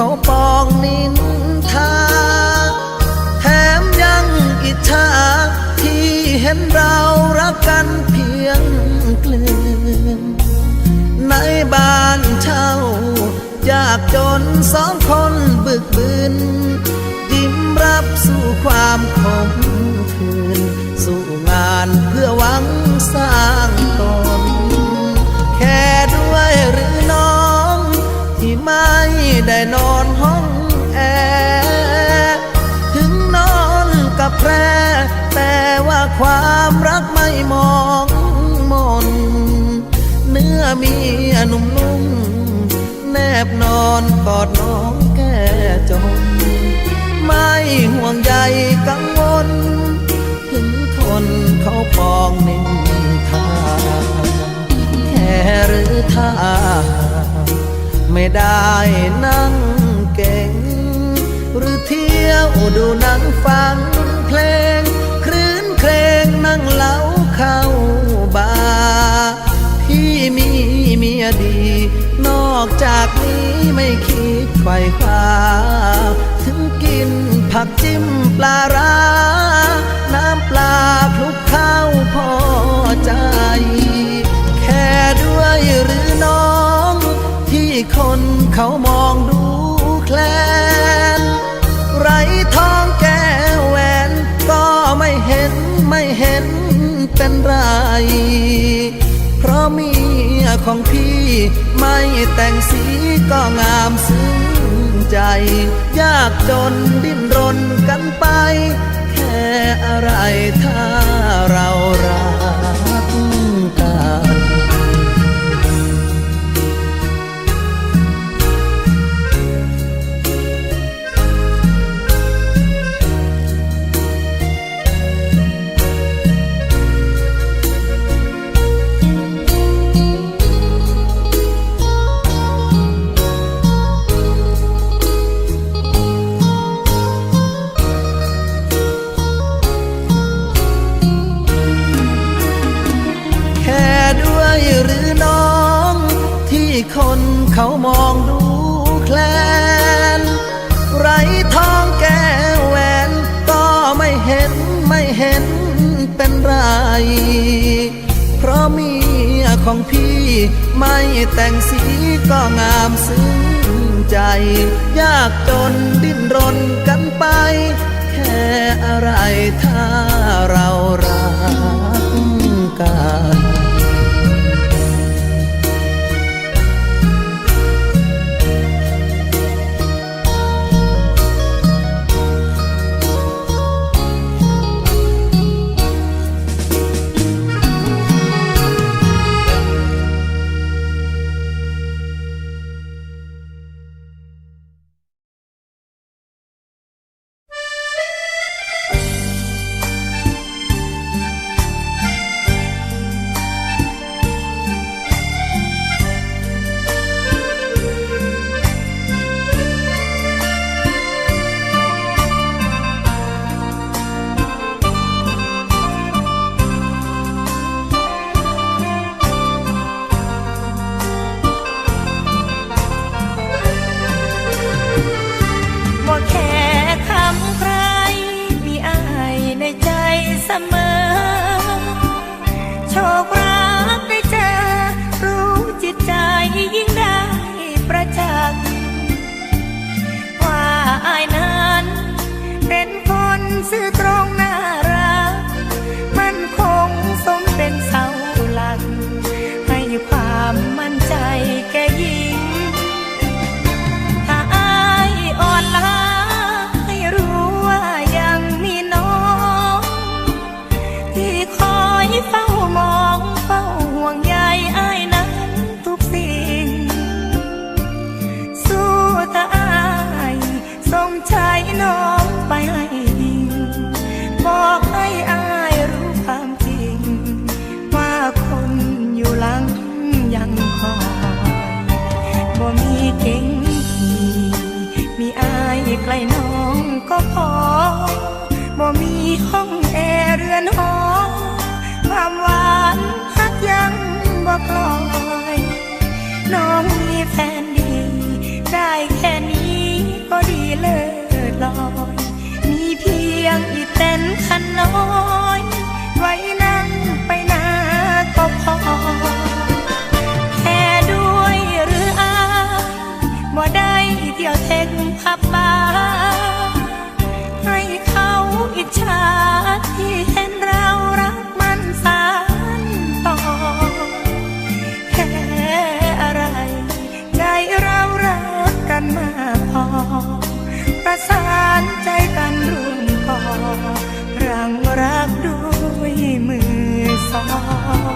เขาปองนินทา แถมยังอิจฉาที่เห็นเรารักกันเพียงเกลือนในบ้านเช่ายากจนสองคนบึกบืนยิ้มรับสู่ความขมขื่นสู่งานเพื่อหวังสร้าง กอดน้องแก่จนไม่ห่วงใยกังวล ถึงคนเขาปองนินทาแค่หรือถ้าไม่ได้นั่งเก่ง หรือเที่ยวดูหนังฟังเพลงครื้นเครงนั่งเล้าเข้า ไม่คิดไขว่คว้าถึงกินผักจิ้มปลาร้า น้ำปลาคลุกข้าวพอใจ แค่ด้วยหรือน้อง ที่คนเขามองดูแคลน ไรทองแก้แหวนก็ไม่เห็นไม่เห็นเป็นไร เพราะมี ของพี่ ไม่แต่งสีก็งามซึ้งใจ ยากจนดิ้นรนกันไป แค่อะไรถ้าเรารัก เขามองดูแคลน ไรทองแก้วแหวน ก็ไม่เห็นไม่เห็นเป็นไร เพราะเมียของพี่ไม่แต่งสีก็งามซึ้งใจ ยากจนดิ้นรนกันไป แค่อะไรถ้าเรารัก ที่คอยเฝ้ามองเฝ้าห่วงใยอ้ายนั้นทุกสิ่ง สู้ตาอ้ายทรงใจน้องไปให้ยิงบอกให้อ้ายรู้ความจริง ว่าคนอยู่หลังยังคอยบ่มีเก่งขี่มีอ้ายใกล้น้องก็พอบ่มีห้องแอร์เรือนหอ ว่ากลอยน้องมีแฟนดี ได้แค่นี้ก็ดีเลิศลอย มีเพียงอีเต้นคันนอย รักด้วยมือสอง